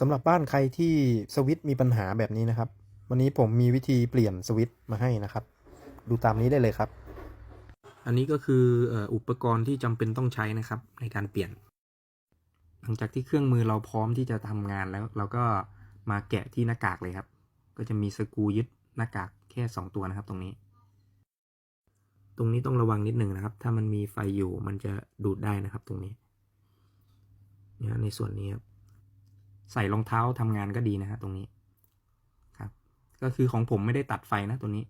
สำหรับบ้านใครที่สวิตช์มีปัญหาแบบนี้นะครับ วันนี้ผมมีวิธีเปลี่ยนสวิตช์มาให้นะครับ ดูตามนี้ได้เลยครับ อันนี้ก็คืออุปกรณ์ที่จำเป็นต้องใช้นะครับ ในการเปลี่ยน หลังจากที่เครื่องมือเราพร้อมที่จะทำงานแล้ว เราก็มาแกะที่หน้ากากเลยครับ ก็จะมีสกรูยึดหน้ากากแค่ 2 ตัวนะครับ ตรงนี้ ตรงนี้ต้องระวังนิดหนึ่งนะครับ ถ้ามันมีไฟอยู่มันจะดูดได้นะครับ ตรงนี้นี่ยในส่วนนี้ครับ ใส่รองเท้าทำงานก็ดีนะฮะตรงนี้ครับ ก็คือของผมไม่ได้ตัดไฟนะตัวนี้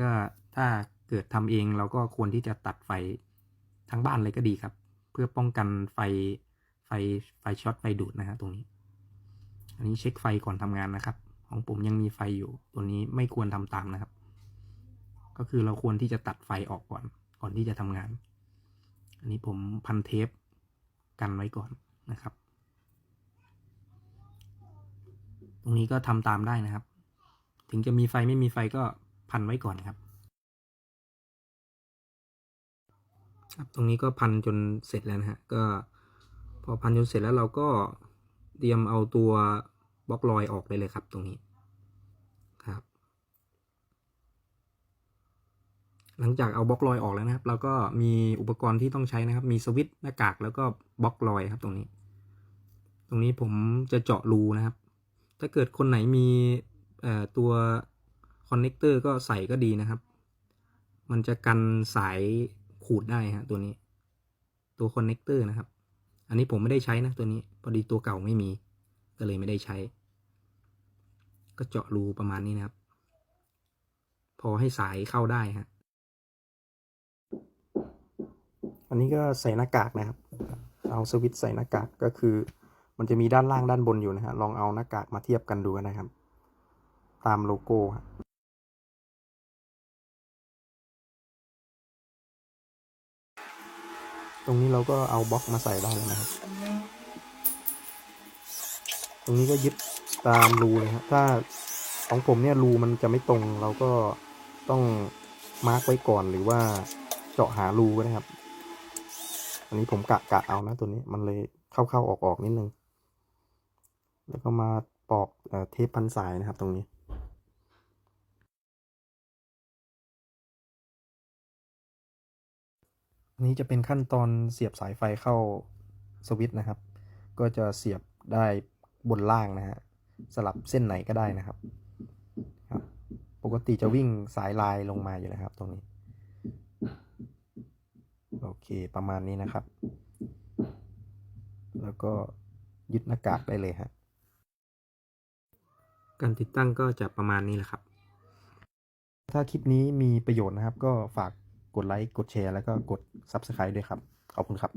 ก็ถ้าเกิดทำเองเราก็ควรที่จะตัดไฟทั้งบ้านเลยก็ดีครับ เพื่อป้องกันไฟไฟไฟช็อตไฟดูดนะฮะตรงนี้ อันนี้เช็คไฟก่อนทำงานนะครับ ของผมยังมีไฟอยู่ตัวนี้ไม่ควรทำตามนะครับ ก็คือเราควรที่จะตัดไฟออกก่อนก่อนที่จะทำงาน อันนี้ผมพันเทปกันไว้ก่อนนะครับ ตรงนี้ก็ทำตามได้นะครับ ถึงจะมีไฟไม่มีไฟก็พันไว้ก่อนครับ ครับ ตรงนี้ก็พันจนเสร็จแล้วนะฮะ ก็พอพันจนเสร็จแล้วเราก็เตรียมเอาตัวบล็อกลอยออกได้เลยครับ ตรงนี้ครับ หลังจากเอาบล็อกลอยออกแล้วนะครับ เราก็มีอุปกรณ์ที่ต้องใช้นะครับ มีสวิตช์หน้ากากแล้วก็บล็อกลอยครับ ตรงนี้ ตรงนี้ผมจะเจาะรูนะครับ ถ้าเกิดคนไหนมีตัวคอนเนคเตอร์ก็ใส่ก็ดีนะครับ มันจะกันสายขูดได้ฮะตัวนี้ ตัวคอนเนคเตอร์นะครับ อันนี้ผมไม่ได้ใช้นะตัวนี้พอดีตัวเก่าไม่มี ก็เลยไม่ได้ใช้ ก็เจาะรูประมาณนี้นะครับ พอให้สายเข้าได้ฮะอันนี้ก็ใส่หน้ากากนะครับ เอาสวิตช์ใส่หน้ากากก็คือ มันจะมีด้านล่างด้านบนอยู่นะฮะลองเอาหน้ากากมาเทียบกันดูนะครับ ตามโลโก้ตรงนี้เราก็เอาบล็อกมาใส่ได้แล้วนะครับ ตรงนี้ก็ยึดตามรูเลยครับถ้าของผมเนี่ยรูมันจะไม่ตรงเราก็ต้องมาร์กไว้ก่อนหรือว่าเจาะหารูก็ได้ครับ อันนี้ผมกะกะเอานะตัวนี้มันเลยเข้าเข้าออกออกนิดนึง แล้วก็มาปอกเอเทปพันสายนะครับตรงนี้อันนี้จะเป็นขั้นตอนเสียบสายไฟเข้าสวิตช์นะครับ ก็จะเสียบได้บนล่างนะฮะสลับเส้นไหนก็ได้นะครับครับ ปกติจะวิ่งสายลายลงมาอยู่นะครับ ตรงนี้โอเคประมาณนี้นะครับ แล้วก็ยึดหน้ากากได้เลยฮะ การติดตั้งก็จะประมาณนี้แหละครับ ถ้าคลิปนี้มีประโยชน์นะครับ ก็ฝากกดไลค์ กดแชร์ แล้วก็กด Subscribe ด้วยครับ ขอบคุณครับ